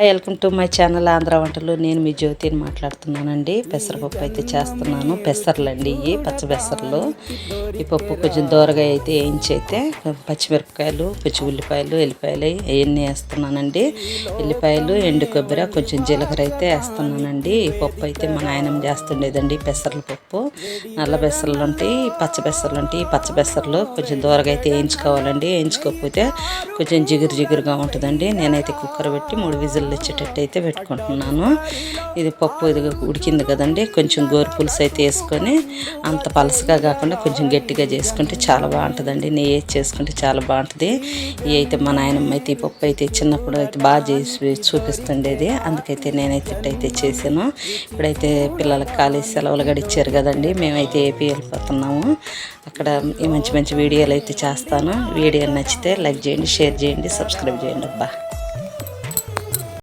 Hi welcome to my channel Andhra వంటలు. నేను మీ జ్యోతిని మాట్లాడుతున్నానండి. పెసరపప్పు అయితే చేస్తున్నాను. పెసర్లండి ఇవి పచ్చపెసర్లు ఈ పప్పు కొంచెం దూరగా అయితే వేయించి అయితే పచ్చిమిరపకాయలు పచ్చి ఉల్లిపాయలు ఎల్లిపాయలు అవన్నీ వేస్తున్నానండి. ఎల్లిపాయలు ఎండు కొబ్బరి కొంచెం జీలకర్ర అయితే వేస్తున్నానండి. ఈ పప్పు అయితే మా నాయనమ్మ చేస్తుండేదండి పెసర్ల పప్పు. నల్ల పెసర్లు ఉంటాయి పచ్చపెసర్లు ఉంటాయి. ఈ పచ్చ కొంచెం దూరగా అయితే వేయించుకోవాలండి. వేయించుకోకపోతే కొంచెం జిగురు జిగురుగా ఉంటుందండి. నేనైతే కుక్కర్ పెట్టి మూడు నీళ్ళు వచ్చేటట్టు అయితే పెట్టుకుంటున్నాను. ఇది పప్పు ఇది ఉడికింది కదండి కొంచెం గోరు పులుసు అయితే వేసుకొని అంత పలసగా కాకుండా కొంచెం గట్టిగా చేసుకుంటే చాలా బాగుంటుందండి. నెయ్యి చేసుకుంటే చాలా బాగుంటుంది. ఇవి అయితే మా నాయనమ్మ అయితే ఈ పప్పు అయితే చిన్నప్పుడు అయితే బాగా చేసి చూపిస్తుండేది. అందుకైతే నేనైతే ఇట్టయితే చేశాను. ఇప్పుడైతే పిల్లలకి కాలేజ్ సెలవులు కూడా ఇచ్చారు కదండి మేమైతే ఏపీ వెళ్ళిపోతున్నాము. అక్కడ ఈ మంచి మంచి వీడియోలు అయితే చేస్తాను. వీడియో నచ్చితే లైక్ చేయండి షేర్ చేయండి సబ్స్క్రైబ్ చేయండి అబ్బా.